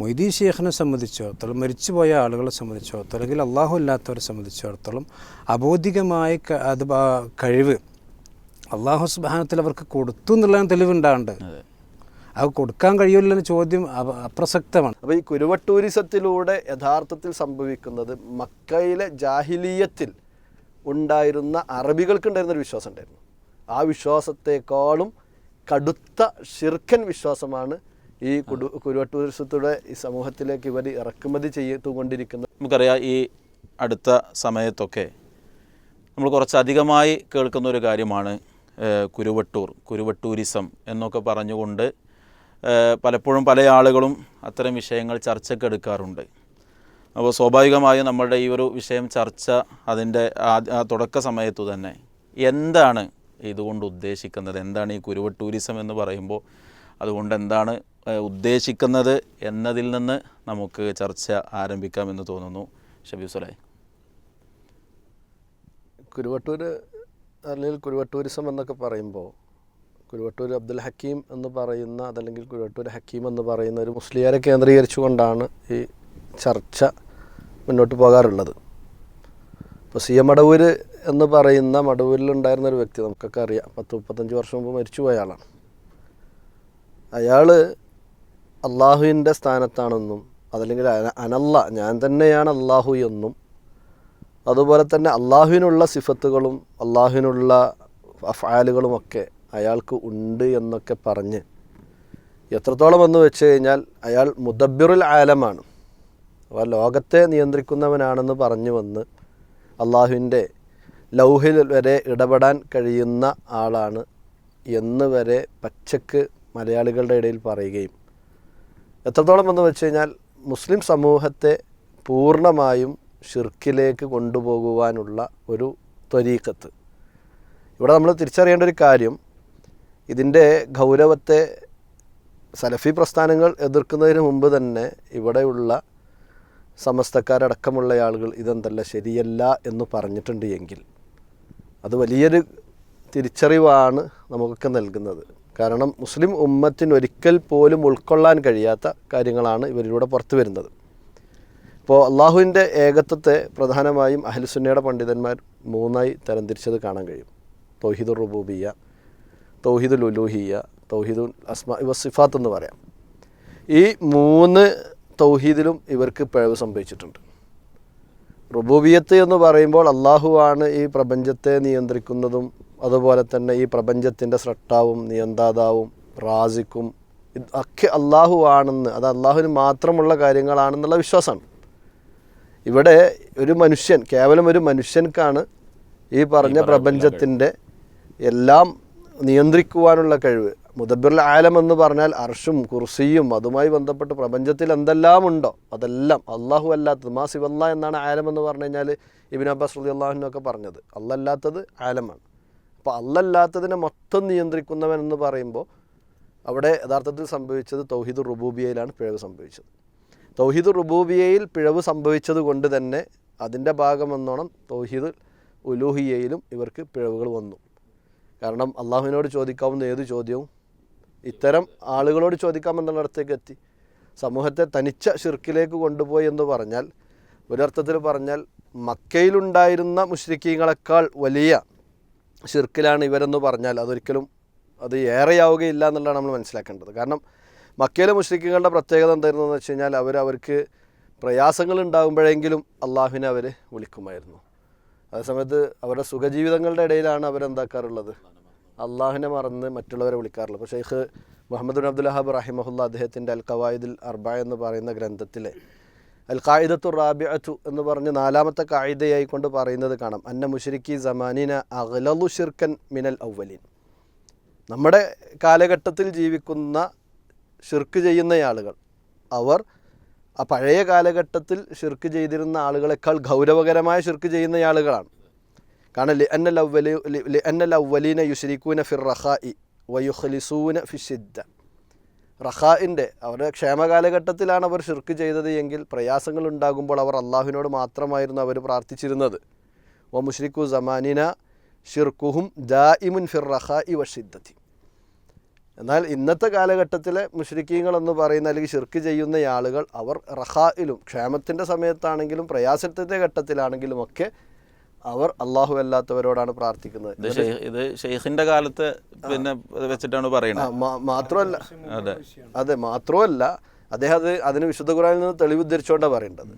മൊയ്തീൻ ഷേഖിനെ സംബന്ധിച്ചിടത്തോളം മരിച്ചുപോയ ആളുകളെ സംബന്ധിച്ചിടത്തോളം അല്ലെങ്കിൽ അള്ളാഹു ഇല്ലാത്തവരെ സംബന്ധിച്ചിടത്തോളം അബോധികമായ അത് കഴിവ് അള്ളാഹു സുബാനത്തിൽ അവർക്ക് കൊടുത്തു എന്നുള്ളതിന് തെളിവുണ്ടാണ്ട് അത്. കൊടുക്കാൻ കഴിയില്ലെന്ന ചോദ്യം അപ- അപ്രസക്തമാണ്. അപ്പോൾ ഈ കുരുവട്ടൂരിസത്തിലൂടെ യഥാർത്ഥത്തിൽ സംഭവിക്കുന്നത് മക്കയിലെ ജാഹിലീയത്തിൽ ഉണ്ടായിരുന്ന അറബികൾക്കുണ്ടായിരുന്ന ഒരു വിശ്വാസം ഉണ്ടായിരുന്നു ആ വിശ്വാസത്തെക്കാളും കടുത്ത ഷിർക്കൻ വിശ്വാസമാണ് ഈ കുടു കുരുവട്ടൂരിസത്തോടെ ഈ സമൂഹത്തിലേക്ക് ഇവർ ഇറക്കുമതി ചെയ്തുകൊണ്ടിരിക്കുന്നത് നമുക്കറിയാം ഈ അടുത്ത സമയത്തൊക്കെ നമ്മൾ കുറച്ചധികമായി കേൾക്കുന്ന ഒരു കാര്യമാണ് കുരുവട്ടൂർ കുരുവട്ടൂരിസം എന്നൊക്കെ പറഞ്ഞുകൊണ്ട് പലപ്പോഴും പല ആളുകളും അത്തരം വിഷയങ്ങൾ ചർച്ചക്കെടുക്കാറുണ്ട് അപ്പോൾ സ്വാഭാവികമായും നമ്മളുടെ ഈ ഒരു വിഷയം ചർച്ച അതിന്റെ ആ- തുടക്ക സമയത്തു തന്നെ എന്താണ് ഇതുകൊണ്ട് ഉദ്ദേശിക്കുന്നത്? എന്താണ് ഈ കുരുവട്ടൂരിസം എന്ന് പറയുമ്പോൾ അതുകൊണ്ട് എന്താണ് ഉദ്ദേശിക്കുന്നത് എന്നതിൽ നിന്ന് നമുക്ക് ചർച്ച ആരംഭിക്കാമെന്ന് തോന്നുന്നു. ഷബീബ് സുലൈ. കുരുവട്ടൂർ അല്ലെങ്കിൽ കുരുവട്ടൂരിസം എന്നൊക്കെ പറയുമ്പോൾ കുരുവട്ടൂർ അബ്ദുൽ ഹക്കീം എന്ന് പറയുന്ന അതല്ലെങ്കിൽ കുരുവട്ടൂർ ഹക്കീം എന്ന് പറയുന്ന ഒരു മുസ്ലിയാരെ കേന്ദ്രീകരിച്ചുകൊണ്ടാണ് ഈ ചർച്ച മുന്നോട്ട് പോകാറുള്ളത്. ഇപ്പോൾ സി എം മടവൂർ എന്ന് പറയുന്ന മടവൂരിലുണ്ടായിരുന്ന ഒരു വ്യക്തി നമുക്കൊക്കെ അറിയാം. പത്ത് മുപ്പത്തഞ്ച് വർഷം മുമ്പ് മരിച്ചുപോയ ആളാണ്. അയാൾ അള്ളാഹുവിന്റെ സ്ഥാനത്താണെന്നും അതല്ലെങ്കിൽ അനല്ല ഞാൻ തന്നെയാണ് അള്ളാഹു എന്നും അതുപോലെ തന്നെ അള്ളാഹുവിനുള്ള സിഫത്തുകളും അള്ളാഹുവിനുള്ള അഫാലുകളുമൊക്കെ അയാൾക്ക് ഉണ്ട് എന്നൊക്കെ പറഞ്ഞ് എത്രത്തോളം എന്ന് വെച്ച് കഴിഞ്ഞാൽ അയാൾ മുദബ്ബിറുൽ ആലമാണ്. അപ്പോൾ ലോകത്തെ നിയന്ത്രിക്കുന്നവനാണെന്ന് പറഞ്ഞു വന്ന് അള്ളാഹുവിന്റെ ലൗഹിൽ വരെ ഇടപെടാൻ കഴിയുന്ന ആളാണ് എന്ന് വരെ പച്ചക്ക് മലയാളികളുടെ ഇടയിൽ പറയുകയും എത്രത്തോളം എന്ന് വെച്ച് കഴിഞ്ഞാൽ മുസ്ലിം സമൂഹത്തെ പൂർണമായും ഷിർക്കിലേക്ക് കൊണ്ടുപോകുവാനുള്ള ഒരു ത്വരീക്കത്ത്. ഇവിടെ നമ്മൾ തിരിച്ചറിയേണ്ട ഒരു കാര്യം ഇതിന്റെ ഗൗരവത്തെ സലഫി പ്രസ്ഥാനങ്ങൾ എതിർക്കുന്നതിന് മുമ്പ് തന്നെ ഇവിടെയുള്ള സമസ്തക്കാരടക്കമുള്ള ആളുകൾ ഇതെന്തല്ല ശരിയല്ല എന്ന് പറഞ്ഞിട്ടുണ്ട് എങ്കിൽ അത് വലിയൊരു തിരിച്ചറിവാണ് നമുക്കൊക്കെ നൽകുന്നത്. കാരണം മുസ്ലിം ഉമ്മത്തിന് ഒരിക്കൽ പോലും ഉൾക്കൊള്ളാൻ കഴിയാത്ത കാര്യങ്ങളാണ് ഇവരിലൂടെ പുറത്തു വരുന്നത്. ഇപ്പോൾ അള്ളാഹുവിന്റെ ഏകത്വത്തെ പ്രധാനമായും അഹ്ലുസുന്നയുടെ പണ്ഡിതന്മാർ മൂന്നായി തരംതിരിച്ചത് കാണാൻ കഴിയും. തൗഹീദുർ റുബൂബിയ തൗഹീദുൽ ഉലൂഹിയ തൗഹീദുൽ അസ്മാ ഇവ സിഫാത്ത് എന്ന് പറയാം. ഈ മൂന്ന് തൗഹീദിലും ഇവർക്ക് പിഴവ് സംഭവിച്ചിട്ടുണ്ട്. റുബൂബിയത്ത് എന്ന് പറയുമ്പോൾ അള്ളാഹുവാണ് ഈ പ്രപഞ്ചത്തെ നിയന്ത്രിക്കുന്നതും അതുപോലെ തന്നെ ഈ പ്രപഞ്ചത്തിന്റെ സ്രട്ടാവും നിയന്താതാവും റാസിക്കും ഒക്കെ അള്ളാഹു ആണെന്ന് അത് അള്ളാഹുവിന് മാത്രമുള്ള കാര്യങ്ങളാണെന്നുള്ള വിശ്വാസമാണ്. ഇവിടെ ഒരു മനുഷ്യൻ കേവലം ഒരു മനുഷ്യൻക്കാണ് ഈ പറഞ്ഞ പ്രപഞ്ചത്തിന്റെ എല്ലാം നിയന്ത്രിക്കുവാനുള്ള കഴിവ്. മുദബിറുൽ ആലം എന്ന് പറഞ്ഞാൽ അർഷും കുർസിയും അതുമായി ബന്ധപ്പെട്ട് പ്രപഞ്ചത്തിൽ എന്തെല്ലാം ഉണ്ടോ അതെല്ലാം അള്ളാഹു അല്ലാത്തത്. മാ സിവല്ല എന്നാണ് ആലം എന്ന് പറഞ്ഞു കഴിഞ്ഞാൽ ഇബിൻ അബ്ബാസ് അള്ളാഹുനൊക്കെ പറഞ്ഞത്. അല്ലല്ലാത്തത് ആലമാണ്. അപ്പോൾ അല്ലല്ലാത്തതിനെ മൊത്തം നിയന്ത്രിക്കുന്നവൻ എന്ന് പറയുമ്പോൾ അവിടെ യഥാർത്ഥത്തിൽ സംഭവിച്ചത് തൗഹീദ് റുബൂബിയയിലാണ് പിഴവ് സംഭവിച്ചത്. തൗഹീദ് റുബൂബിയയിൽ പിഴവ് സംഭവിച്ചത് കൊണ്ട് തന്നെ അതിന്റെ ഭാഗമെന്നോണം തൗഹീദ് ഉലൂഹിയയിലും ഇവർക്ക് പിഴവുകൾ വന്നു. കാരണം അള്ളാഹുവിനോട് ചോദിക്കാവുന്ന ഏത് ചോദ്യവും? ഇത്തരം ആളുകളോട് ചോദിക്കാമെന്നുള്ളിടത്തേക്ക് എത്തി. സമൂഹത്തെ തനിച്ച ഷിർക്കിലേക്ക് കൊണ്ടുപോയി എന്ന് പറഞ്ഞാൽ ഒരർത്ഥത്തിൽ പറഞ്ഞാൽ മക്കയിലുണ്ടായിരുന്ന മുഷ്രിക്കീങ്ങളെക്കാൾ വലിയ ഷിർക്കിലാണ് ഇവരെന്ന് പറഞ്ഞാൽ അതൊരിക്കലും അത് ഏറെയാവുകയില്ല എന്നുള്ളതാണ് നമ്മൾ മനസ്സിലാക്കേണ്ടത്. കാരണം മക്കയിലെ മുഷ്രിക്കുകളുടെ പ്രത്യേകത എന്തായിരുന്നു എന്ന് വെച്ച് കഴിഞ്ഞാൽ അവർ അവർക്ക് പ്രയാസങ്ങൾ ഉണ്ടാകുമ്പോഴെങ്കിലും അള്ളാഹുവിനെ അവർ വിളിക്കുമായിരുന്നു. അതേസമയത്ത് അവരുടെ സുഖജീവിതങ്ങളുടെ ഇടയിലാണ് അവരെന്താക്കാറുള്ളത്? അള്ളാഹുവിനെ മറന്ന് മറ്റുള്ളവരെ വിളിക്കാറുള്ളത്. ഷെയ്ഖ് മുഹമ്മദ് അബ്ദുൽ അഹാബ് റഹിമഹുല്ല അദ്ദേഹത്തിന്റെ അൽ ഖവായിദുൽ അർബ എന്ന് പറയുന്ന ഗ്രന്ഥത്തിലെ അൽ ഖായിദത്തു റാബിഅത്തു എന്ന് പറഞ്ഞ് നാലാമത്തെ കായിദയായി കൊണ്ട് പറയുന്നത് കാണാം. അന്ന മുഷരിക്കി സമാനിന അഖലലു ഷിർക്കൻ മിനൽ ഔവലിൻ നമ്മുടെ കാലഘട്ടത്തിൽ ജീവിക്കുന്ന ഷിർക്ക് ചെയ്യുന്ന ആളുകൾ അവർ ആ പഴയ കാലഘട്ടത്തിൽ ഷിർക്ക് ചെയ്തിരുന്ന ആളുകളെക്കാൾ ഗൗരവകരമായ ഷിർക്ക് ചെയ്യുന്ന ആളുകളാണ്. കാരണം ലി അന്നൽ ഔവലി ലി അന്നൽ ഔവലീന യുഷരിക്കൂന ഫിർ റഹായി വയുഖലിസൂന ഫിഷിദ്ദ റഹാഇന്റെ അവരുടെ ക്ഷേമകാലഘട്ടത്തിലാണ് അവർ ഷിർക്ക് ചെയ്തത് എങ്കിൽ പ്രയാസങ്ങൾ ഉണ്ടാകുമ്പോൾ അവർ അള്ളാഹുവിനോട് മാത്രമായിരുന്നു അവർ പ്രാർത്ഥിച്ചിരുന്നത്. വ മുഷ്രിഖു സമാനിന ഷിർക്കുഹും ദായിമുൻ ഫിർ റഹാഇ വഷിദ്ദത്തി എന്നാൽ ഇന്നത്തെ കാലഘട്ടത്തിലെ മുഷ്രിക്കീങ്ങൾ എന്ന് പറയുന്ന അല്ലെങ്കിൽ ഷിർക്ക് ചെയ്യുന്ന ആളുകൾ അവർ റഹായിലും ക്ഷേമത്തിന്റെ സമയത്താണെങ്കിലും പ്രയാസത്തിന്റെ ഘട്ടത്തിലാണെങ്കിലും ഒക്കെ അവർ അള്ളാഹു അല്ലാത്തവരോടാണ് പ്രാർത്ഥിക്കുന്നത്. ഇത് ഷെയ്ഖിന്റെ കാലത്ത് പിന്നെ വെച്ചിട്ടാണ് പറയുന്നത് മാത്രമല്ല അതെ. മാത്രമല്ല അദ്ദേഹം അത് അതിന് വിശുദ്ധ ഖുറാനിൽ നിന്ന് തെളിവ് ഉദ്ധരിച്ചുകൊണ്ടാണ് പറയേണ്ടത്.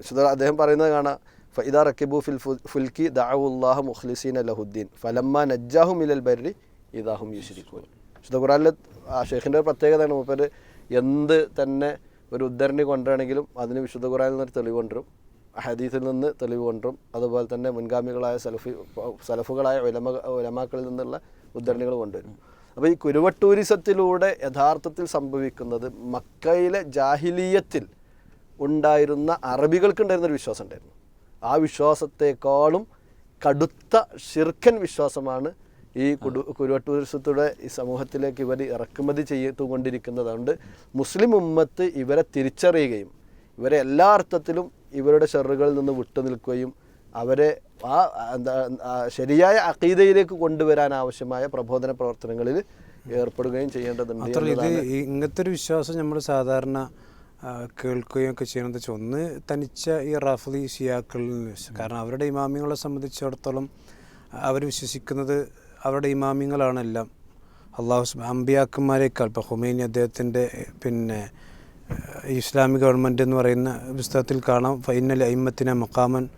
വിശുദ്ധ അദ്ദേഹം പറയുന്നത് കാണാം ഫൈദ റക്കിബു ഫിൽ ഫുൽക്കി ദഅവുല്ലാഹ മുഖ്ലിസീൻ അലഹുദ്ദീൻ ഫലമ്മ നജ്ജാഹു മിലൽ ബരി ഇദാഹും യുശ്രിക്കൂൻ വിശുദ്ധ ഖുറാനിലെ ആ ഷെയ്ഖിന്റെ പ്രത്യേകതയാണ് മൂപ്പർ എന്ത് തന്നെ ഒരു ഉദ്ധരണി കൊണ്ടുവരണമെങ്കിലും അതിന് വിശുദ്ധ ഖുറാനിൽ നിന്നൊരു തെളിവ് കൊണ്ടുവരും. ഹദീസിൽ നിന്ന് തെളിവ് കൊണ്ടും അതുപോലെ തന്നെ മുൻഗാമികളായ സലഫി സലഫുകളായ ഉലമ ഉലമാക്കളിൽ നിന്നുള്ള ഉദ്ധരണികൾ കൊണ്ടുവരും. അപ്പോൾ ഈ കുരുവട്ടൂരിസത്തിലൂടെ യഥാർത്ഥത്തിൽ സംഭവിക്കുന്നത് മക്കയിലെ ജാഹിലീയത്തിൽ ഉണ്ടായിരുന്ന അറബികൾക്കുണ്ടായിരുന്ന ഒരു വിശ്വാസം ഉണ്ടായിരുന്നു. ആ വിശ്വാസത്തെക്കാളും കടുത്ത ഷിർക്കൻ വിശ്വാസമാണ് ഈ കുടു ഈ സമൂഹത്തിലേക്ക് ഇവർ ഇറക്കുമതി ചെയ്തുകൊണ്ടിരിക്കുന്നതുകൊണ്ട് മുസ്ലിം ഉമ്മത്ത് ഇവരെ തിരിച്ചറിയുകയും ഇവരെ എല്ലാ അർത്ഥത്തിലും ഇവരുടെ ഷെറുകളിൽ നിന്ന് വിട്ടു നിൽക്കുകയും അവരെ ആ എന്താ ശരിയായ അക്കീതയിലേക്ക് കൊണ്ടുവരാൻ ആവശ്യമായ പ്രബോധന പ്രവർത്തനങ്ങളിൽ ഏർപ്പെടുകയും ചെയ്യേണ്ടതുണ്ട് ഇത് ഇങ്ങനത്തെ ഒരു വിശ്വാസം നമ്മൾ സാധാരണ കേൾക്കുകയും ഒക്കെ ചെയ്യണമെന്ന് വെച്ചാൽ ഒന്ന് തനിച്ച ഈ റഫലി ഷിയാക്കളിൽ കാരണം അവരുടെ ഇമാമിങ്ങളെ സംബന്ധിച്ചിടത്തോളം അവർ വിശ്വസിക്കുന്നത് അവരുടെ ഇമാമിങ്ങളാണെല്ലാം അള്ളാഹു അമ്പിയാക്കന്മാരെക്കാൾ ഇപ്പോൾ ഹുമൈനി അദ്ദേഹത്തിന്റെ പിന്നെ ഇസ്ലാമിക ഗവൺമെന്റ് എന്ന് പറയുന്ന പുസ്തകത്തിൽ കാണാം. ഫൈനൽ അയിമത്തിന മക്കാമൻ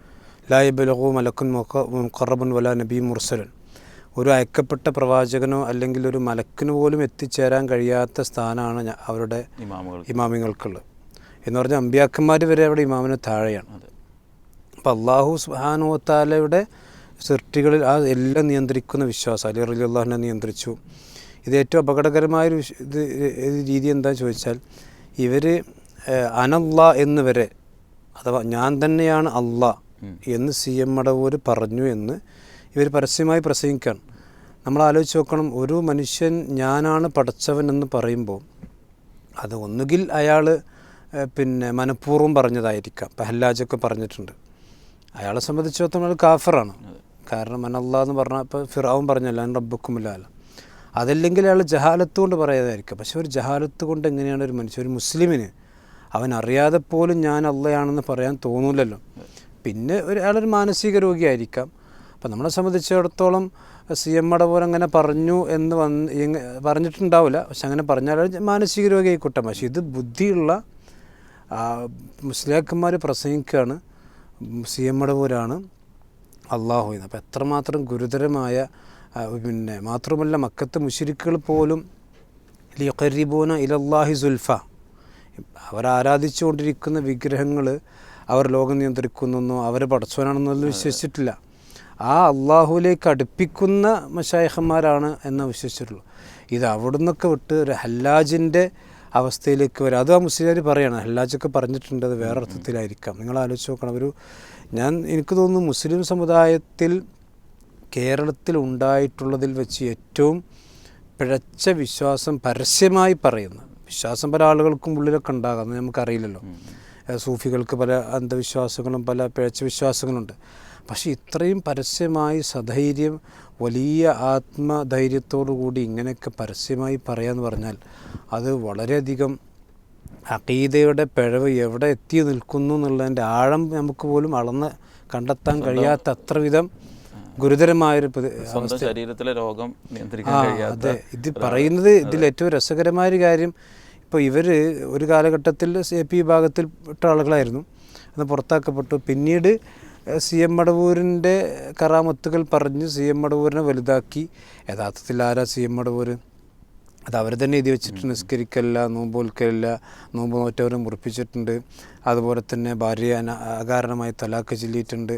ലായബലഹു മലക്കുൻ മുഖറബുൻ വല നബി മുർസലൻ. ഒരു അയക്കപ്പെട്ട പ്രവാചകനോ അല്ലെങ്കിൽ ഒരു മലക്കിന് പോലും എത്തിച്ചേരാൻ കഴിയാത്ത സ്ഥാനമാണ് അവരുടെ ഇമാമികൾക്കുള്ളത്. എന്ന് പറഞ്ഞാൽ അമ്പിയാക്കന്മാർ വരെ അവിടെ ഇമാമിന് താഴെയാണ്. അപ്പം അള്ളാഹു സുഹാനുവത്താലയുടെ സൃഷ്ടികളിൽ ആ എല്ലാം നിയന്ത്രിക്കുന്ന വിശ്വാസം അലി അലി അള്ളാഹിനെ നിയന്ത്രിച്ചു. ഇത് ഏറ്റവും അപകടകരമായൊരു രീതി എന്താണെന്ന് ചോദിച്ചാൽ ഇവർ അനല്ല എന്ന് വരെ അഥവാ ഞാൻ തന്നെയാണ് അല്ല എന്ന് സി എം മടവൂർ പറഞ്ഞു എന്ന് ഇവർ പരസ്യമായി പ്രസംഗിക്കുകയാണ് നമ്മൾ ആലോചിച്ച് നോക്കണം ഒരു മനുഷ്യൻ ഞാനാണ് പടച്ചവൻ എന്ന് പറയുമ്പോൾ അത് ഒന്നുകിൽ അയാൾ പിന്നെ മനഃപൂർവം പറഞ്ഞതായിരിക്കാം. പഹല്ലാജൊക്കെ പറഞ്ഞിട്ടുണ്ട്. അയാളെ സംബന്ധിച്ചിടത്തോളം അയാൾ കാഫറാണ്. കാരണം അനല്ല എന്ന് പറഞ്ഞാൽ ഇപ്പോൾ ഫിറാവും പറഞ്ഞല്ലോ റബ്ബക്കുമില്ല അതല്ലെങ്കിൽ അയാൾ ജഹാലത്ത് കൊണ്ട് പറയാതായിരിക്കും പക്ഷെ ഒരു ജഹാലത്ത് കൊണ്ട് എങ്ങനെയാണ് ഒരു മനുഷ്യൻ ഒരു മുസ്ലിമിന് അവൻ അറിയാതെ പോലും ഞാൻ അള്ളയാണെന്ന് പറയാൻ തോന്നൂലല്ലോ. പിന്നെ ഒരു അയാളൊരു മാനസിക രോഗിയായിരിക്കാം. അപ്പം നമ്മളെ സംബന്ധിച്ചിടത്തോളം സി എം പോലെ അങ്ങനെ പറഞ്ഞു എന്ന് വന്ന് പറഞ്ഞിട്ടുണ്ടാവില്ല. പക്ഷെ അങ്ങനെ പറഞ്ഞാൽ മാനസിക രോഗി ആയിക്കോട്ടെ പക്ഷേ ഇത് ബുദ്ധിയുള്ള മുസ്ലിയാക്കന്മാർ പ്രസംഗിക്കുകയാണ്. സി എം അടവൂരാണ് അള്ളാഹു അപ്പോൾ എത്രമാത്രം ഗുരുതരമായ പിന്നെ മാത്രമല്ല മക്കത്തെ മുഷിരിക്കുകൾ പോലും ലിഖറിബൂന ഇലല്ലാഹി സുൽഫ. അവർ ആരാധിച്ചുകൊണ്ടിരിക്കുന്ന വിഗ്രഹങ്ങൾ അവർ ലോകം നിയന്ത്രിക്കുന്നോ അവർ പടച്ചവനാണെന്നൊന്നും വിശ്വസിച്ചിട്ടില്ല. ആ അള്ളാഹുവിലേക്ക് അടുപ്പിക്കുന്ന മഷായഹന്മാരാണ് എന്ന് വിശ്വസിച്ചിട്ടുള്ളൂ ഇത് അവിടുന്നൊക്കെ വിട്ട് ഒരു ഹല്ലാജിന്റെ അവസ്ഥയിലേക്ക് വരും. അത് ആ മുസ്ലിം പറയണം. ഹല്ലാജൊക്കെ പറഞ്ഞിട്ടുണ്ട് അത് വേറെ അർത്ഥത്തിലായിരിക്കാം. നിങ്ങൾ ആലോചിച്ച് നോക്കണം. ഒരു ഞാൻ എനിക്ക് തോന്നുന്നു മുസ്ലിം സമുദായത്തിൽ കേരളത്തിൽ ഉണ്ടായിട്ടുള്ളതിൽ വെച്ച് ഏറ്റവും പിഴച്ച വിശ്വാസം പരസ്യമായി പറയുന്ന വിശ്വാസം പല ആളുകൾക്കും ഉള്ളിലൊക്കെ ഉണ്ടാകാം എന്ന് നമുക്കറിയില്ലല്ലോ. സൂഫികൾക്ക് പല അന്ധവിശ്വാസങ്ങളും പല പിഴച്ച വിശ്വാസങ്ങളുണ്ട്. പക്ഷേ ഇത്രയും പരസ്യമായി സധൈര്യം വലിയ ആത്മധൈര്യത്തോടു കൂടി ഇങ്ങനെയൊക്കെ പരസ്യമായി പറയാന്ന് പറഞ്ഞാൽ അത് വളരെയധികം അഖീദയുടെ പിഴവ് എവിടെ എത്തി നിൽക്കുന്നു എന്നുള്ളതിന്റെ ആഴം നമുക്ക് പോലും അളന്ന് കണ്ടെത്താൻ കഴിയാത്ത അത്ര വിധം ഗുരുതരമായൊരു സ്വന്തം ശരീരത്തിലെ രോഗം നിയന്ത്രിക്കാൻ അതെ. ഇത് പറയുന്നത് ഇതിൽ ഏറ്റവും രസകരമായ ഒരു കാര്യം ഇപ്പോൾ ഇവർ ഒരു കാലഘട്ടത്തിൽ സി പി വിഭാഗത്തിൽ പെട്ട ആളുകളായിരുന്നു. അത് പുറത്താക്കപ്പെട്ടു. പിന്നീട് സി എം മടവൂരിന്റെ കറാമത്തുകൾ പറഞ്ഞ് സി എം മടവൂരിനെ വലുതാക്കി. യഥാർത്ഥത്തിൽ ആരാ സി എം മടവൂർ അത് അവർ തന്നെ എഴുതി വെച്ചിട്ട് നിസ്കരിക്കല്ല നോമ്പ് നോൽക്കലില്ല നോമ്പ് നോറ്റവരും മുറിപ്പിച്ചിട്ടുണ്ട്. അതുപോലെ തന്നെ ഭാര്യ അകാരണമായി തലാക്ക് ചൊല്ലിയിട്ടുണ്ട്.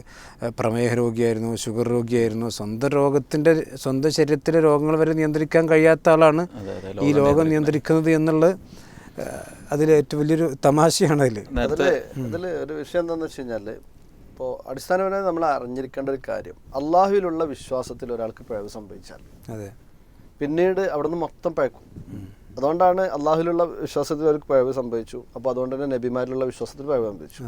പ്രമേഹ രോഗിയായിരുന്നു ഷുഗർ രോഗിയായിരുന്നു. സ്വന്തം രോഗത്തിന്റെ സ്വന്തം ശരീരത്തിലെ രോഗങ്ങൾ വരെ നിയന്ത്രിക്കാൻ കഴിയാത്ത ആളാണ് ഈ രോഗം നിയന്ത്രിക്കുന്നത്. എന്നുള്ളത് അതിൽ ഏറ്റവും വലിയൊരു തമാശയാണ് അതിൽ അതിൽ ഒരു വിഷയം എന്താണെന്ന് വെച്ച് കഴിഞ്ഞാൽ ഇപ്പോൾ അടിസ്ഥാനപരമായി നമ്മൾ അറിഞ്ഞിരിക്കേണ്ട ഒരു കാര്യം അള്ളാഹുവിലുള്ള വിശ്വാസത്തിൽ ഒരാൾക്ക് പിഴവ് സംഭവിച്ചാൽ അതെ. പിന്നീട് അവിടുന്ന് മൊത്തം പഴക്കും. അതുകൊണ്ടാണ് അള്ളാഹുലുള്ള വിശ്വാസത്തിൽ അവർക്ക് പഴവ് സംഭവിച്ചു. അപ്പോൾ അതുകൊണ്ട് തന്നെ നബിമാരിലുള്ള വിശ്വാസത്തിൽ പഴവ് സംഭവിച്ചു.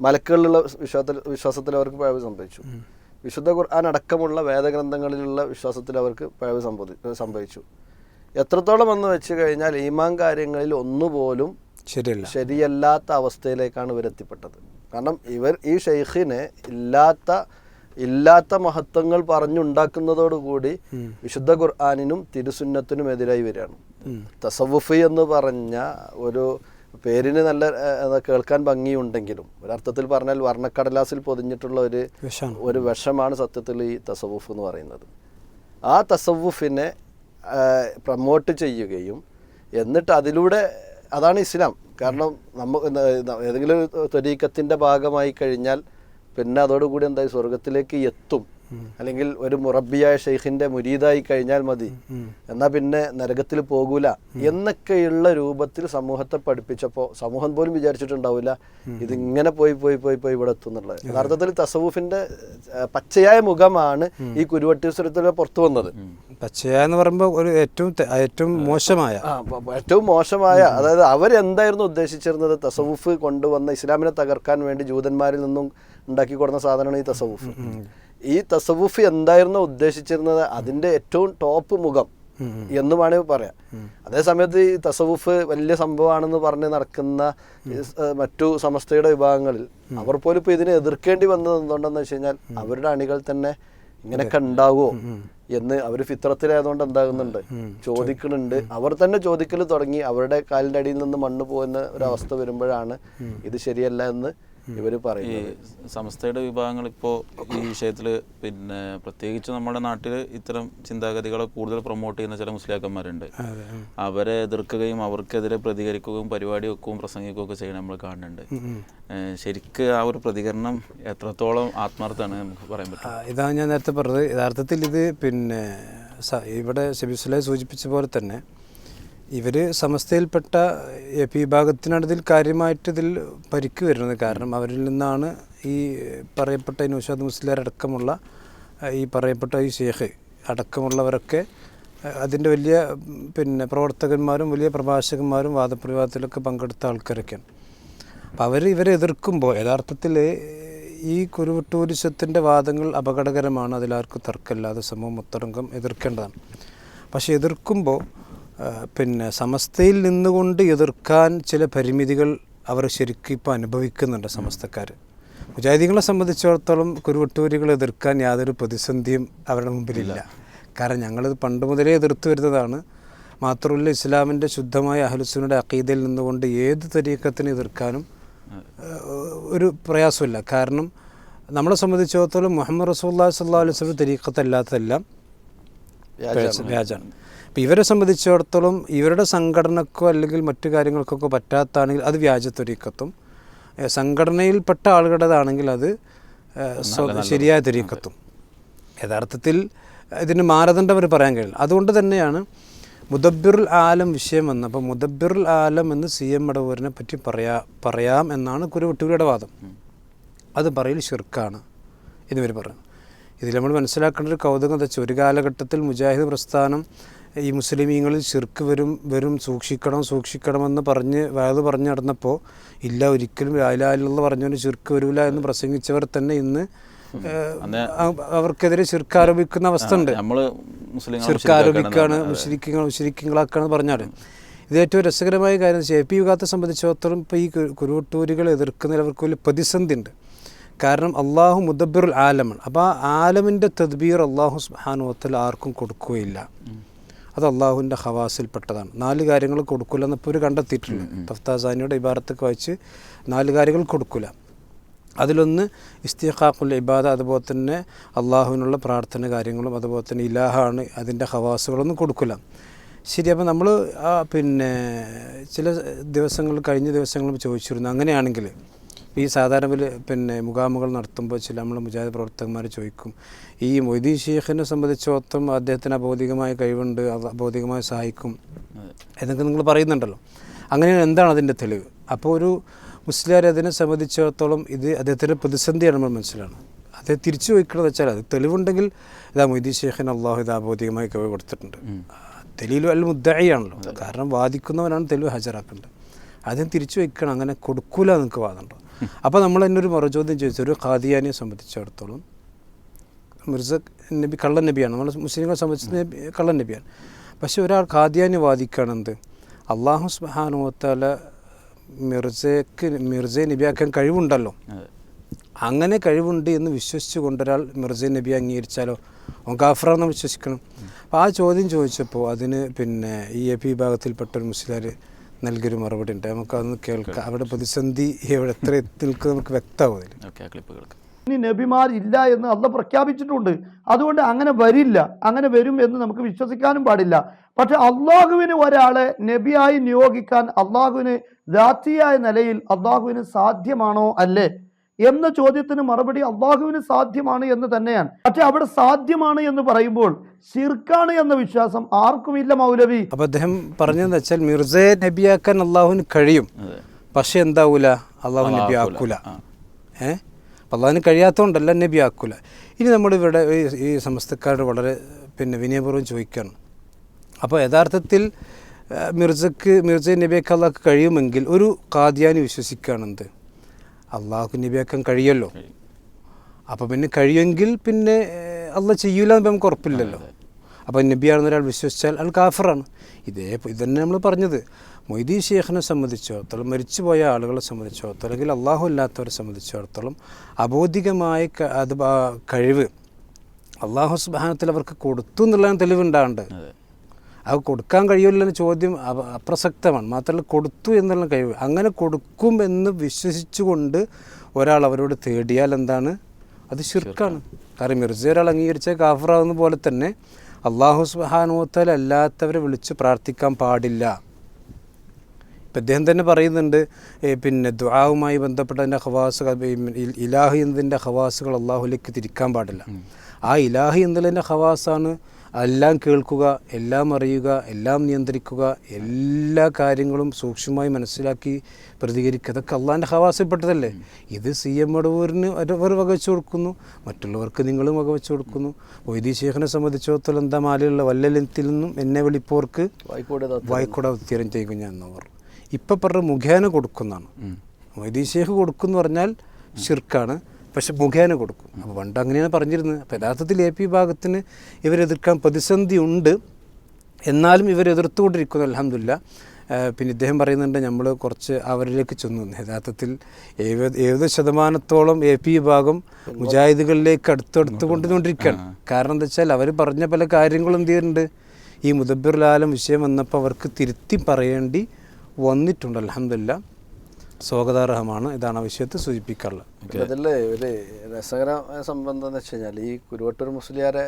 മലക്കുകളിലുള്ള വിശ്വാസത്തിൽ വിശ്വാസത്തിൽ അവർക്ക് പഴവ് സംഭവിച്ചു. വിശുദ്ധ ഖുർആൻ അടക്കമുള്ള വേദഗ്രന്ഥങ്ങളിലുള്ള വിശ്വാസത്തിൽ അവർക്ക് പഴവ് സംഭവി സംഭവിച്ചു. എത്രത്തോളം എന്ന് വെച്ച് കഴിഞ്ഞാൽ ഈമാൻ കാര്യങ്ങളിൽ ഒന്നുപോലും ശരിയല്ല. ശരിയല്ലാത്ത അവസ്ഥയിലേക്കാണ് ഇവരെത്തിപ്പെട്ടത്. കാരണം ഇവർ ഈ ഷെയ്ഖിനെ ഇല്ലാത്ത ഇല്ലാത്ത മഹത്വങ്ങൾ പറഞ്ഞുണ്ടാക്കുന്നതോടുകൂടി വിശുദ്ധ ഖുർആാനിനും തിരുസുന്നത്തിനും എതിരായി വരികയാണ്. തസവുഫ് എന്ന് പറഞ്ഞ ഒരു പേരിന് നല്ല കേൾക്കാൻ ഭംഗിയുണ്ടെങ്കിലും ഒരർത്ഥത്തിൽ പറഞ്ഞാൽ വർണക്കടലാസിൽ പൊതിഞ്ഞിട്ടുള്ള ഒരു ഒരു വിഷമാണ് സത്യത്തിൽ ഈ തസവുഫ് എന്ന് പറയുന്നത്. ആ തസവുഫിനെ പ്രമോട്ട് ചെയ്യുകയും എന്നിട്ട് അതിലൂടെ അതാണ് ഇസ്ലാം. കാരണം നമ്മ ഏതെങ്കിലും ഒരു ത്വരീക്കത്തിന്റെ ഭാഗമായി കഴിഞ്ഞാൽ പിന്നെ അതോടുകൂടി എന്തായി? സ്വർഗത്തിലേക്ക് എത്തും. അല്ലെങ്കിൽ ഒരു മുറബിയായ ഷെയ്ഖിന്റെ മുരീതായി കഴിഞ്ഞാൽ മതി. എന്നാ പിന്നെ നരകത്തിൽ പോകൂല. എന്നൊക്കെയുള്ള രൂപത്തിൽ സമൂഹത്തെ പഠിപ്പിച്ചപ്പോൾ സമൂഹം പോലും വിചാരിച്ചിട്ടുണ്ടാവില്ല ഇതിങ്ങനെ പോയി പോയി പോയി പോയി ഇവിടെ എത്തും എന്നുള്ളത് യഥാർത്ഥത്തിൽ തസവൂഫിന്റെ പച്ചയായ മുഖമാണ് ഈ കുരുവട്ടീശ്വരത്തിൽ പുറത്തു വന്നത്. പച്ചയ എന്ന് പറയുമ്പോൾ ഒരു ഏറ്റവും ഏറ്റവും മോശമായ. ഏറ്റവും മോശമായ. അതായത് അവരെന്തായിരുന്നു ഉദ്ദേശിച്ചിരുന്നത്? തസവൂഫ് കൊണ്ടുവന്ന ഇസ്ലാമിനെ തകർക്കാൻ വേണ്ടി ജൂതന്മാരിൽ നിന്നും ഉണ്ടാക്കി കൊടുക്കുന്ന സാധനമാണ് ഈ തസവുഫ്. ഈ തസവുഫ് എന്തായിരുന്നു ഉദ്ദേശിച്ചിരുന്നത്? അതിന്റെ ഏറ്റവും ടോപ്പ് മുഖം എന്ന് വേണമെങ്കിൽ പറയാം. അതേ സമയത്ത് ഈ തസവുഫ് വലിയ സംഭവമാണെന്ന് പറഞ്ഞ് നടക്കുന്ന മറ്റു സമസ്തയുടെ വിഭാഗങ്ങളിൽ അവർ പോലും ഇപ്പൊ ഇതിനെ എതിർക്കേണ്ടി വന്നത് എന്തുകൊണ്ടെന്ന് വെച്ച് കഴിഞ്ഞാൽ അവരുടെ അണികൾ തന്നെ ഇങ്ങനെയൊക്കെ ഉണ്ടാവുമോ എന്ന് അവർ ഫിത്രത്തിലായതുകൊണ്ട് എന്താകുന്നുണ്ട്? ചോദിക്കുന്നുണ്ട്. അവർ തന്നെ ചോദിക്കൽ തുടങ്ങി. അവരുടെ കാലിന്റെ അടിയിൽ നിന്ന് മണ്ണ് പോകുന്ന ഒരവസ്ഥ വരുമ്പോഴാണ് ഇത് ശരിയല്ല എന്ന് ഇവർ ഈ പറയുന്നത്. സമസ്തയുടെ വിഭാഗങ്ങൾ ഇപ്പോൾ ഈ വിഷയത്തിൽ പിന്നെ പ്രത്യേകിച്ച് നമ്മുടെ നാട്ടിൽ ഇത്തരം ചിന്താഗതികളെ കൂടുതൽ പ്രൊമോട്ട് ചെയ്യുന്ന ചില മുസ്ലിയാക്കന്മാരുണ്ട്. അവരെ എതിർക്കുകയും അവർക്കെതിരെ പ്രതികരിക്കുകയും പരിപാടി വെക്കുകയും പ്രസംഗിക്കുകയും ഒക്കെ ചെയ്യണം നമ്മൾ കാണുന്നുണ്ട്. ശരിക്ക് ആ ഒരു പ്രതികരണം എത്രത്തോളം ആത്മാർത്ഥമാണ് നമുക്ക് പറയാൻ പറ്റും? ഇതാണ് ഞാൻ നേരത്തെ പറഞ്ഞത്. യഥാർത്ഥത്തിൽ ഇത് പിന്നെ ഇവിടെ ഷബീസുലെ സൂചിപ്പിച്ച പോലെ തന്നെ ഇവർ സമസ്തയിൽപ്പെട്ട എ പി വിഭാഗത്തിനടുത്തിൽ കാര്യമായിട്ട് ഇതിൽ പരിക്ക് വരുന്നത്. കാരണം അവരിൽ നിന്നാണ് ഈ പറയപ്പെട്ട നൗഷാദ് മുസ്ലിയാരടക്കമുള്ള ഈ പറയപ്പെട്ട ഈ ഷേഖ് അടക്കമുള്ളവരൊക്കെ അതിന്റെ വലിയ പിന്നെ പ്രവർത്തകന്മാരും വലിയ പ്രഭാഷകന്മാരും വാദപ്രവാദത്തിലൊക്കെ പങ്കെടുത്ത ആൾക്കാരൊക്കെയാണ്. അപ്പോൾ അവർ ഇവരെ എതിർക്കുമ്പോൾ യഥാർത്ഥത്തിൽ ഈ കുരുവിട്ടൂരിസത്തിന്റെ വാദങ്ങൾ അപകടകരമാണ്. അതിലാർക്കും തർക്കമില്ലാതെ സമൂഹം ഒത്തടങ്കം എതിർക്കേണ്ടതാണ്. പക്ഷേ എതിർക്കുമ്പോൾ പിന്നെ സമസ്തയിൽ നിന്നുകൊണ്ട് എതിർക്കാൻ ചില പരിമിതികൾ അവർ ശരിക്കും ഇപ്പോൾ അനുഭവിക്കുന്നുണ്ട് സമസ്തക്കാർ. മുജാഹിദികളെ സംബന്ധിച്ചിടത്തോളം കുരുവട്ടൂരികൾ എതിർക്കാൻ യാതൊരു പ്രതിസന്ധിയും അവരുടെ മുമ്പിലില്ല. കാരണം ഞങ്ങളിത് പണ്ട് മുതലേ എതിർത്ത് വരുന്നതാണ്. മാത്രമല്ല ഇസ്ലാമിന്റെ ശുദ്ധമായ അഹലുസുനയുടെ അക്കീദയിൽ നിന്നുകൊണ്ട് ഏത് തരീക്കത്തിന് എതിർക്കാനും ഒരു പ്രയാസമില്ല. കാരണം നമ്മളെ സംബന്ധിച്ചിടത്തോളം മുഹമ്മദ് റസൂല്ലാ സല്ലാ അലൈഹി സ്വലം തരീക്കത്തല്ലാത്തതെല്ലാം വ്യാജാണ് അപ്പോൾ ഇവരെ സംബന്ധിച്ചിടത്തോളം ഇവരുടെ സംഘടനക്കോ അല്ലെങ്കിൽ മറ്റു കാര്യങ്ങൾക്കൊക്കെ പറ്റാത്താണെങ്കിൽ അത് വ്യാജത്തൊരുക്കത്തും. സംഘടനയിൽപ്പെട്ട ആളുകളുടേതാണെങ്കിൽ അത് ശരിയായ ത്വരീക്കത്തും യഥാർത്ഥത്തിൽ ഇതിന് മാനദണ്ഡം അവർ പറയാൻ കഴിയില്ല. അതുകൊണ്ട് തന്നെയാണ് മുദബ്ബിറുൽ ആലം വിഷയം വന്നപ്പോൾ മുദബ്ബിറുൽ ആലം എന്ന് സി എം മടവൂരിനെ പറ്റി പറയാ പറയാം എന്നാണ് കുരുവിട്ടൂരിയുടെ വാദം. അത് പറയൽ ഷിർക്കാണ് എന്നിവർ പറഞ്ഞു ഇതിൽ നമ്മൾ മനസ്സിലാക്കേണ്ട ഒരു കൗതുകം എന്താ വെച്ചാൽ ഒരു കാലഘട്ടത്തിൽ മുജാഹിദ് പ്രസ്ഥാനം ഈ മുസ്ലിമീങ്ങളിൽ ചെറുക്ക് വരും വരും സൂക്ഷിക്കണം സൂക്ഷിക്കണമെന്ന് പറഞ്ഞ് വയത് പറഞ്ഞു നടന്നപ്പോൾ ഇല്ല ഒരിക്കലും ലാലാലുള്ള പറഞ്ഞുകൊണ്ട് ചെറുക്ക് വരില്ല എന്ന് പ്രസംഗിച്ചവർ തന്നെ ഇന്ന് അവർക്കെതിരെ ചെറുക്ക് ആരോപിക്കുന്ന അവസ്ഥ ഉണ്ട്. ചെറുക്ക് ആരോപിക്കുകയാണ് മുസ്ലിക്കുകൾ മുസ്ലിക്കുകളാക്കുകയാണ് പറഞ്ഞാൽ ഇത് ഏറ്റവും രസകരമായ കാര്യം വെച്ചാൽ എ പി യുഗാത്തെ സംബന്ധിച്ചിടത്തോളം ഇപ്പോൾ ഈ കുരുവട്ടൂരികൾ എതിർക്കുന്നതിൽ അവർക്ക് വലിയ പ്രതിസന്ധി ഉണ്ട് കാരണം അള്ളാഹു മുദബ്ബിറുൽ ആലമാണ്. അപ്പോൾ ആ ആലമിന്റെ തദ്ബീർ അള്ളാഹു സുബാനുവത്തിൽ ആർക്കും കൊടുക്കുകയില്ല. അത് അള്ളാഹുവിന്റെ ഹവാസിൽപ്പെട്ടതാണ്. നാല് കാര്യങ്ങൾ കൊടുക്കില്ല എന്നിപ്പോൾ ഒരു കണ്ടെത്തിയിട്ടുണ്ട്. തഫ്താസാനിയുടെ ഇബാറത്തൊക്കെ വായിച്ച് നാല് കാര്യങ്ങൾ കൊടുക്കില്ല അതിലൊന്ന് ഇസ്തിഖാഖുൽ ഇബാദ അതുപോലെ തന്നെ അള്ളാഹുവിനുള്ള പ്രാർത്ഥന കാര്യങ്ങളും അതുപോലെ തന്നെ ഇലാഹാണ് അതിന്റെ ഹവാസുകളൊന്നും കൊടുക്കില്ല ശരി അപ്പോൾ നമ്മൾ പിന്നെ ചില ദിവസങ്ങൾ കഴിഞ്ഞ ദിവസങ്ങളും ചോദിച്ചിരുന്നു. അങ്ങനെയാണെങ്കിൽ ഈ സാധാരണ പിന്നെ മുഖാമുകൾ നടത്തുമ്പോൾ ചില നമ്മൾ മുജാഹിദ് പ്രവർത്തകന്മാർ ചോദിക്കും ഈ മൊയ്തീൻ ഷെയ്ഖിനെ സംബന്ധിച്ചിടത്തോളം അദ്ദേഹത്തിന് അബോധികമായ കഴിവുണ്ട് അബോധികമായി സഹായിക്കും എന്നൊക്കെ നിങ്ങൾ പറയുന്നുണ്ടല്ലോ. അങ്ങനെ എന്താണ് അതിന്റെ തെളിവ്? അപ്പോൾ ഒരു മുസ്ലിം അതിനെ സംബന്ധിച്ചിടത്തോളം ഇത് അദ്ദേഹത്തിന്റെ പ്രതിസന്ധിയാണ് നമ്മൾ മനസ്സിലാണ്. അത് തിരിച്ചു വയ്ക്കണമെന്ന് വെച്ചാൽ അത് തെളിവുണ്ടെങ്കിൽ ഇതാ മൊയ്തീൻ ഷെയ്ഖിന് അള്ളാഹു ഇത് അബോധികമായി കഴിവ് കൊടുത്തിട്ടുണ്ട്. തെളിവ് അല്ല മുദ്ദയാണല്ലോ കാരണം വാദിക്കുന്നവനാണ് തെളിവ് ഹാജരാക്കേണ്ടത്. ആദ്യം തിരിച്ചു വയ്ക്കണം അങ്ങനെ കൊടുക്കൂല നിങ്ങൾക്ക് വാദമുണ്ടോ. അപ്പോൾ നമ്മൾ എന്നൊരു മറുചോദ്യം ചോദിച്ചു ഒരു ഖാദിയാനിയെ സംബന്ധിച്ചിടത്തോളം. മിർസ നബി കള്ളൻ നബിയാണ്. നമ്മൾ മുസ്ലിങ്ങളെ സംബന്ധിച്ച് കള്ളൻ നബിയാണ്. പക്ഷേ ഒരാൾ ഖാദിയാനി വാദിക്കുകയാണെന്ത്? അള്ളാഹു സുബാനുവത്താല മിർസയ്ക്ക് മിർസയെ നബിയാക്കാൻ കഴിവുണ്ടല്ലോ. അങ്ങനെ കഴിവുണ്ട് എന്ന് വിശ്വസിച്ച് കൊണ്ടൊരാൾ മിർസ നബി അംഗീകരിച്ചാലോ? അവൻ കാഫറാന്ന് വിശ്വസിക്കണം. അപ്പോൾ ആ ചോദ്യം ചോദിച്ചപ്പോൾ അതിന് പിന്നെ ഈ എ പി വിഭാഗത്തിൽപ്പെട്ട ഒരു മുസ്ലിം നൽകിയൊരു മറുപടി ഉണ്ട്. നമുക്കതൊന്ന് കേൾക്കാം. അവിടെ പ്രതിസന്ധി എവിടെ എത്ര എത്തി നിൽക്കുന്നത് നമുക്ക് വ്യക്തമാവുന്നില്ല അതിൽ. ഓക്കെ ആ ക്ലിപ്പ് കേൾക്കാം. ഇനി നബിമാർ ഇല്ല എന്ന് അല്ല പ്രഖ്യാപിച്ചിട്ടുണ്ട്. അതുകൊണ്ട് അങ്ങനെ വരില്ല. അങ്ങനെ വരും എന്ന് നമുക്ക് വിശ്വസിക്കാനും പാടില്ല. പക്ഷെ അള്ളാഹുവിന് ഒരാളെ നബിയായി നിയോഗിക്കാൻ അള്ളാഹുവിന് ദാത്തിയായ നിലയിൽ അള്ളാഹുവിന് സാധ്യമാണോ അല്ലേ? എന്ന ചോദ്യത്തിന് മറുപടി അള്ളാഹുവിന് സാധ്യമാണ് എന്ന് തന്നെയാണ്. പക്ഷെ അവിടെ സാധ്യമാണ് എന്ന് പറയുമ്പോൾ ശിർക്കാണ് എന്ന വിശ്വാസം ആർക്കുമില്ല മൗലവി? അപ്പൊ അദ്ദേഹം പറഞ്ഞെന്ന് വെച്ചാൽ മിർസയെ നബിയാക്കാൻ അള്ളാഹുവിന് കഴിയും. പക്ഷെ എന്താവൂല? അള്ളാഹു നബിയാക്കൂല. ആക്കൂല. ഏ? അള്ളാഹിന് കഴിയാത്തതുകൊണ്ടല്ല നബിയാക്കൂല. ആക്കൂല ഇനി നമ്മൾ ഇവിടെ ഈ സമസ്തക്കാരോട് വളരെ പിന്നെ വിനയപൂർവം ചോദിക്കുകയാണ്. അപ്പോൾ യഥാർത്ഥത്തിൽ മിർജക്ക് മിർസക്ക് മിർസ നബിയൊക്കെ അള്ളാഹ് കഴിയുമെങ്കിൽ ഒരു കാദ്യാനി വിശ്വസിക്കുകയാണെന്ത്? അള്ളാഹു നബിയാക്കാൻ കഴിയല്ലോ. കഴിയും. അപ്പോൾ പിന്നെ കഴിയുമെങ്കിൽ പിന്നെ അള്ള ചെയ്യൂല എന്ന് നമുക്ക് ഉറപ്പില്ലല്ലോ. അപ്പോൾ നബിയാണെന്ന് ഒരാൾ വിശ്വസിച്ചാൽ അയാൾ കാഫറാണ്. ഇതേ ഇത് തന്നെ നമ്മൾ പറഞ്ഞത്. മൊയ്തീ ഷേഖിനെ സംബന്ധിച്ചിടത്തോളം മരിച്ചുപോയ ആളുകളെ സംബന്ധിച്ചിടത്തോളം അല്ലെങ്കിൽ അള്ളാഹു അല്ലാത്തവരെ സംബന്ധിച്ചിടത്തോളം അബോധികമായ അത് കഴിവ് അള്ളാഹു സുബാനത്തിൽ അവർക്ക് കൊടുത്തു എന്നുള്ളതാണ് തെളിവുണ്ടാണ്ട് അതെ കൊടുക്കാൻ കഴിയില്ലെന്ന ചോദ്യം അപ- അപ്രസക്തമാണ്. മാത്രമല്ല കൊടുത്തു എന്നുള്ള കഴിവ്. അങ്ങനെ കൊടുക്കും എന്ന് വിശ്വസിച്ചുകൊണ്ട് ഒരാൾ അവരോട് തേടിയാൽ എന്താണ്? അത് ശിർക്കാണ്. കാരണം മിർജ ഒരാൾ അംഗീകരിച്ച കാഫറാവുന്ന പോലെ തന്നെ അള്ളാഹു സുബാനുവത്താൽ അല്ലാത്തവരെ വിളിച്ച് പ്രാർത്ഥിക്കാൻ പാടില്ല. ഇപ്പം അദ്ദേഹം തന്നെ പറയുന്നുണ്ട് പിന്നെ ദ്വാവുമായി ബന്ധപ്പെട്ട അതിന്റെ ഹവാസുകൾ ഇലാഹി എന്നതിന്റെ ഹവാസുകൾ അള്ളാഹുലേക്ക് തിരിക്കാൻ പാടില്ല. ആ ഇലാഹി എന്നതിന്റെ ഹവാസാണ് എല്ലാം കേൾക്കുക എല്ലാം അറിയുക എല്ലാം നിയന്ത്രിക്കുക എല്ലാ കാര്യങ്ങളും സൂക്ഷ്മമായി മനസ്സിലാക്കി പ്രതികരിക്കുക. അതൊക്കെ അള്ളാന്റെ ഹവാസപ്പെട്ടതല്ലേ ഇത് സി എം അടവൂരിന് അവർ വകവെച്ചു കൊടുക്കുന്നു. മറ്റുള്ളവർക്ക് നിങ്ങളും വകവെച്ചു കൊടുക്കുന്നു. വൈദ്യ ശേഖനെ സംബന്ധിച്ചിടത്തോളം എന്താ മാലയുള്ള വല്ലലത്തിൽ നിന്നും എന്നെ വിളിപ്പോർക്ക് വായിക്കോടെ ഉത്തീരം ചെയ്യുക ഞാൻ എന്നവർ ഇപ്പം പറഞ്ഞ മുഖേന കൊടുക്കുന്നതാണ്. വൈദ്യശേഖ കൊടുക്കുന്നു പറഞ്ഞാൽ ഷിർക്കാണ് പക്ഷെ മുഖേന കൊടുക്കും. അപ്പോൾ പണ്ട് അങ്ങനെയാണ് പറഞ്ഞിരുന്നത്. അപ്പോൾ യഥാർത്ഥത്തിൽ എ പി വിഭാഗത്തിന് ഇവരെതിർക്കാൻ പ്രതിസന്ധി ഉണ്ട്. എന്നാലും ഇവരെതിർത്തുകൊണ്ടിരിക്കുന്നു അലഹമില്ല പിന്നെ ഇദ്ദേഹം പറയുന്നുണ്ട് നമ്മൾ കുറച്ച് അവരിലേക്ക് ചെന്നു. യഥാർത്ഥത്തിൽ എഴുപത് ശതമാനത്തോളം എ പി വിഭാഗം മുജാഹിദുകളിലേക്ക് അടുത്തടുത്ത് കൊണ്ടുവന്നുകൊണ്ടിരിക്കുകയാണ് കാരണം എന്താ വെച്ചാൽ അവർ പറഞ്ഞ പല കാര്യങ്ങളും എന്ത് ചെയ്യുന്നുണ്ട്? ഈ മുദബിർലാലം വിഷയം വന്നപ്പോൾ അവർക്ക് തിരുത്തി പറയേണ്ടി വന്നിട്ടുണ്ട് അലഹമില്ല സ്വാഗതാർഹമാണ്. ഇതാണ് വിഷയത്തെ സൂചിപ്പിക്കാറുള്ളത്. അതിൽ ഒരു രസകരമായ സംബന്ധം എന്ന് വെച്ച് കഴിഞ്ഞാൽ ഈ കുരുവട്ടൂർ മുസ്ലിയാരെ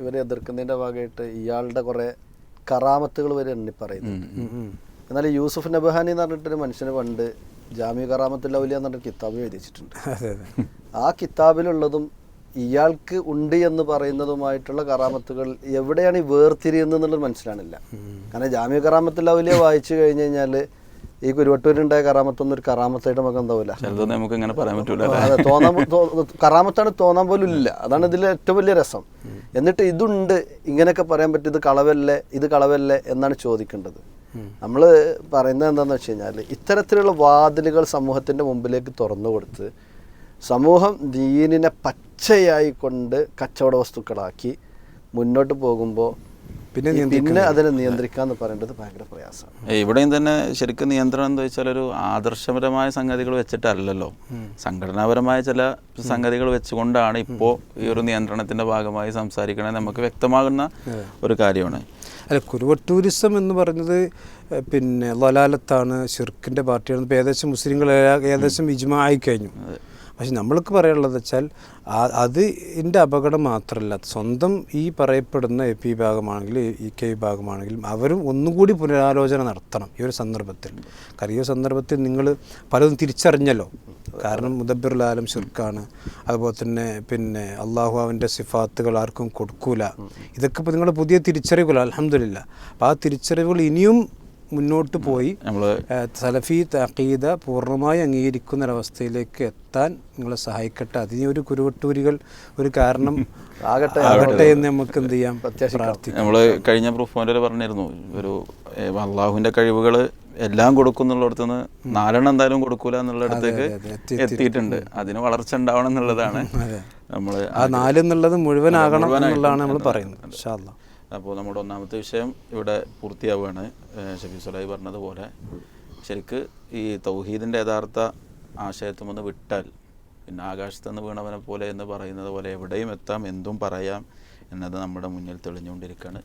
ഇവരെ എതിർക്കുന്നതിന്റെ ഭാഗമായിട്ട് ഇയാളുടെ കുറേ കറാമത്തുകൾ വരെ എണ്ണി പറയുന്നുണ്ട്. എന്നാൽ യൂസുഫ് നബഹാനി എന്ന് പറഞ്ഞിട്ടൊരു മനുഷ്യന് പണ്ട് ജാമ്യ കറാമത്തുൽ ഔലിയ എന്ന് പറഞ്ഞൊരു കിതാബ് എഴുതിച്ചിട്ടുണ്ട്. ആ കിതാബിലുള്ളതും ഇയാൾക്ക് ഉണ്ട് എന്ന് പറയുന്നതുമായിട്ടുള്ള കറാമത്തുകൾ എവിടെയാണ് ഈ വേർതിരിയുന്നതെന്നുള്ളത് മനസ്സിലാണില്ല കാരണം ജാമ്യ കറാമത്തുൽ ഔലിയ വായിച്ചു കഴിഞ്ഞു കഴിഞ്ഞാൽ ഈ കുരുവട്ടൂരുണ്ടായ കറാമത്തൊന്നും ഒരു കറാമത്തായിട്ട് നമുക്ക് എന്താവില്ല ചിലതൊന്നും നമുക്ക് ഇങ്ങനെ പറയാൻ പറ്റൂല അതെ, തോന്നാൻ കറാമത്താണ് തോന്നാൻ പോലും ഇല്ല. അതാണ് ഇതിലെ ഏറ്റവും വലിയ രസം. എന്നിട്ട് ഇതുണ്ട് ഇങ്ങനെയൊക്കെ പറയാൻ പറ്റും ഇത് കളവല്ലേ ഇത് കളവല്ലേ എന്നാണ് ചോദിക്കേണ്ടത്. നമ്മൾ പറയുന്നത് എന്താണെന്ന് വെച്ച് കഴിഞ്ഞാൽ ഇത്തരത്തിലുള്ള വാതിലുകൾ സമൂഹത്തിന്റെ മുമ്പിലേക്ക് തുറന്നു കൊടുത്ത് സമൂഹം ദീനിനെ പച്ചയായിക്കൊണ്ട് കച്ചവട വസ്തുക്കളാക്കി മുന്നോട്ട് പോകുമ്പോൾ പിന്നെ പിന്നെ അതിനെ നിയന്ത്രിക്കുക എന്ന് പറയേണ്ടത് ഭയങ്കര പ്രയാസമാണ്. ഇവിടെയും തന്നെ ശരിക്കും നിയന്ത്രണം എന്ന് വെച്ചാൽ ഒരു ആദർശപരമായ സംഗതികൾ വെച്ചിട്ടല്ലല്ലോ. സംഘടനാപരമായ ചില സംഗതികൾ വെച്ചുകൊണ്ടാണ് ഇപ്പോൾ ഈ ഒരു നിയന്ത്രണത്തിന്റെ ഭാഗമായി സംസാരിക്കണത്. നമുക്ക് വ്യക്തമാകുന്ന ഒരു കാര്യമാണ്. അല്ല കുരുവ ടൂറിസം എന്ന് പറഞ്ഞത് പിന്നെ ലലാലത്താണ് ഷിർക്കിന്റെ പാർട്ടിയാണ്. ഇപ്പോൾ ഏകദേശം മുസ്ലിങ്ങൾ ഏകദേശം ഇജ്മ കഴിഞ്ഞു. പക്ഷെ നമ്മൾക്ക് പറയാനുള്ളത് വെച്ചാൽ അത് ഇതിന്റെ അപകടം മാത്രമല്ല. സ്വന്തം ഈ പറയപ്പെടുന്ന എ പി വിഭാഗമാണെങ്കിലും ഇ കെ വിഭാഗമാണെങ്കിലും അവരും ഒന്നുകൂടി പുനരാലോചന നടത്തണം ഈ ഒരു സന്ദർഭത്തിൽ. കാരണം ഈ സന്ദർഭത്തിൽ നിങ്ങൾ പലതും തിരിച്ചറിഞ്ഞല്ലോ. കാരണം മുദബിറുലാലും ഷുർഖാണ് അതുപോലെ തന്നെ പിന്നെ അള്ളാഹു അവന്റെ സിഫാത്തുകൾ ആർക്കും കൊടുക്കൂല. ഇതൊക്കെ ഇപ്പോൾ നിങ്ങളുടെ പുതിയ തിരിച്ചറിവുകൾ അലഹമില്ല അപ്പോൾ ആ തിരിച്ചറിവുകൾ ഇനിയും മുന്നോട്ട് പോയി. നമ്മൾ സലഫി തഖീദ പൂർണമായി അംഗീകരിക്കുന്ന ഒരവസ്ഥയിലേക്ക് എത്താൻ നിങ്ങളെ സഹായിക്കട്ടെ. അതിന് ഒരു കുരുവട്ടൂരികൾ ഒരു കാരണം ആകട്ടെ, ആകട്ടെ എന്ന് നമുക്ക് എന്ത് ചെയ്യാം പ്രാർത്ഥിക്കാം. നമ്മൾ കഴിഞ്ഞ പ്രൂഫ് പോയിന്റ് പറഞ്ഞിരുന്നു. ഒരു അള്ളാഹുവിന്റെ അള്ളാഹുവിന്റെ കഴിവുകൾ എല്ലാം കൊടുക്കുന്നുള്ളിടത്ത് നിന്ന് നാലെണ്ണം എന്തായാലും കൊടുക്കൂല എന്നുള്ളിടത്തേക്ക് എത്തിയിട്ടുണ്ട്. അതിന് വളർച്ച ഉണ്ടാവണം എന്നുള്ളതാണ് നമ്മൾ ആ നാല് എന്നുള്ളത് മുഴുവനാകണം എന്നുള്ളതാണ് നമ്മൾ പറയുന്നത്. അപ്പോൾ നമ്മുടെ ഒന്നാമത്തെ വിഷയം ഇവിടെ പൂർത്തിയാവുകയാണ് ഷഫീസ് ഷഫീ സുലായി പറഞ്ഞതുപോലെ. ശരിക്ക് ഈ തൗഹീദിന്റെ യഥാർത്ഥ ആശയത്തുമൊന്ന് വിട്ടാൽ പിന്നെ ആകാശത്തുനിന്ന് വീണവനെ പോലെ എന്ന് പറയുന്നത് പോലെ എവിടെയും എത്താം എന്തും പറയാം എന്നത് നമ്മുടെ മുന്നിൽ തെളിഞ്ഞുകൊണ്ടിരിക്കുകയാണ്.